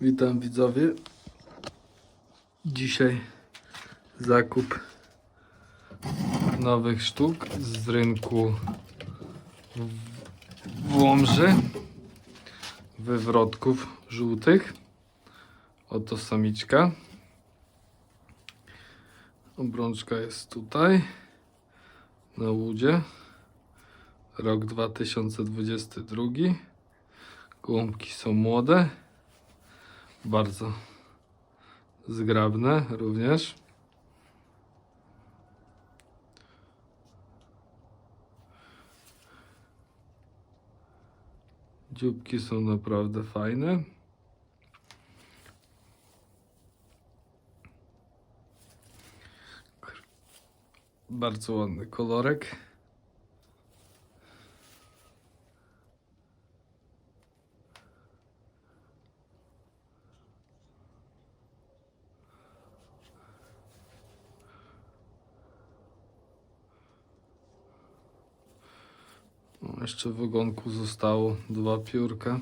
Witam widzowie. Dzisiaj zakup nowych sztuk z rynku w- Łomży. Wywrotków żółtych. Oto samiczka. Obrączka jest tutaj na łudzie. Rok 2022. Gołąbki są młode. Bardzo zgrabne również. Dzióbki są naprawdę fajne. Bardzo ładny kolorek. Jeszcze w ogonku zostało dwa piórka.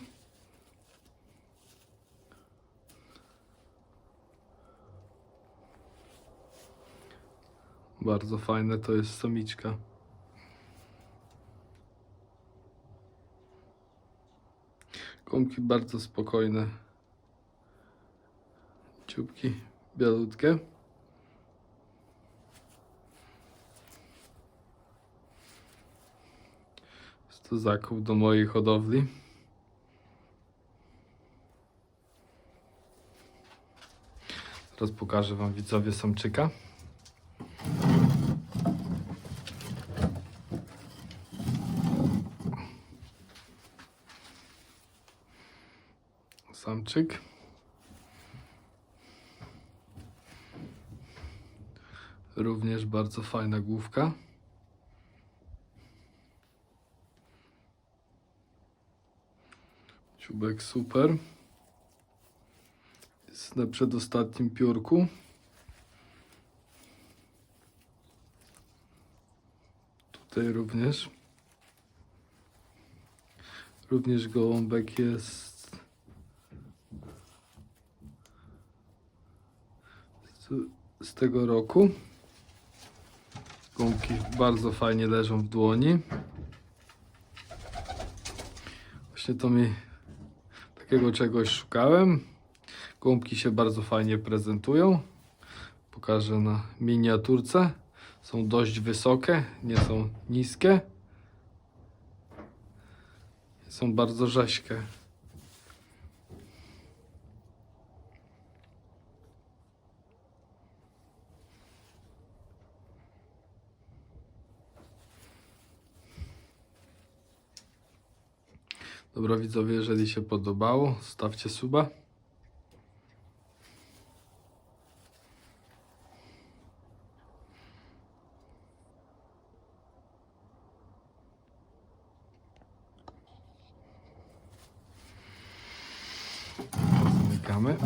Bardzo fajne to jest samiczka. Gąbki bardzo spokojne. Ciupki białutkie. To zakup do mojej hodowli. Teraz pokażę Wam widzowie samczyka. Samczyk. Również bardzo fajna główka. Ciubek super. Jest na przedostatnim piórku. Tutaj również. Również gołąbek jest z tego roku. Gąbki bardzo fajnie leżą w dłoni. Właśnie to mi takiego czegoś szukałem. Gąbki się bardzo fajnie prezentują. Pokażę na miniaturce. Są dość wysokie, nie są niskie. Są bardzo rześkie. Dobra widzowie, jeżeli się podobało, stawcie suba. Zamykamy.